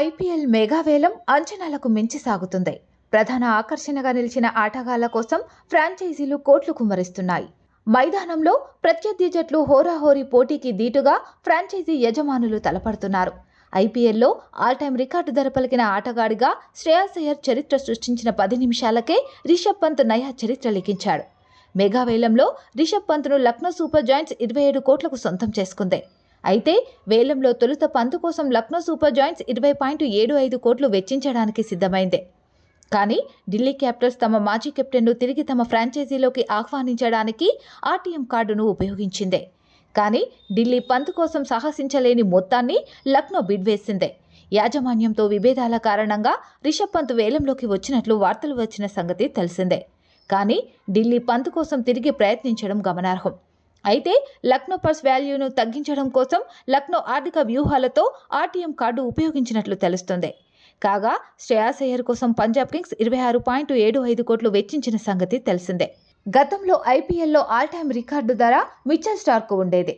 IPL మెగావేలం అంచనాలకు మించి సాగుతుంది. ప్రధాన ఆకర్షణగా నిలిచిన ఆటగాళ్ళ కోసం ఫ్రాంచైజీలు కోట్లు కుమ్మరిస్తున్నాయి. మైదానంలో ప్రత్యర్థి జట్లు హోరాహోరీ పోటీకి దీటుగా ఫ్రాంచైజీ యజమానులు తలపడుతున్నారు. ఐపీఎల్లో ఆల్ టైమ్ రికార్డు ధర పలికిన ఆటగాడిగా శ్రేయాస్ అయ్యర్ చరిత్ర సృష్టించిన పది నిమిషాలకే రిషబ్ పంత్ నయా చరిత్ర లిఖించాడు. మెగావేలంలో రిషబ్ పంత్ను లక్నో సూపర్ జాయింట్స్ ఇరవై ఏడు కోట్లకు సొంతం చేసుకుంది. అయితే వేలంలో తొలుత పంతు కోసం లక్నో సూపర్ జాయింట్స్ ఇరవై పాయింట్ ఏడు ఐదు కోట్లు వెచ్చించడానికి సిద్ధమైంది. కానీ ఢిల్లీ క్యాపిటల్స్ తమ మాజీ కెప్టెన్ను తిరిగి తమ ఫ్రాంచైజీలోకి ఆహ్వానించడానికి ఆర్టీఎం కార్డును ఉపయోగించింది. కానీ ఢిల్లీ పంత్ కోసం సాహసించలేని మొత్తాన్ని లక్నో బిడ్ వేసిందే యాజమాన్యంతో విభేదాల కారణంగా రిషబ్ పంత్ వేలంలోకి వచ్చినట్లు వార్తలు వచ్చిన సంగతి తెలిసిందే. కానీ ఢిల్లీ పంత్ కోసం తిరిగి ప్రయత్నించడం గమనార్హం. అయితే లక్నో పర్స్ వాల్యూను తగ్గించడం కోసం లక్నో ఆర్థిక వ్యూహాలతో ఆర్టీఎం కార్డు ఉపయోగించినట్లు తెలుస్తుంది. కాగా శ్రేయాస్ అయ్యర్ కోసం పంజాబ్ కింగ్స్ ఇరవై ఆరు పాయింట్ ఏడు ఐదు కోట్లు వెచ్చించిన సంగతి తెలిసిందే. గతంలో ఐపీఎల్లో ఆల్ టైమ్ రికార్డు ధర మిచెల్ స్టార్కు ఉండేది.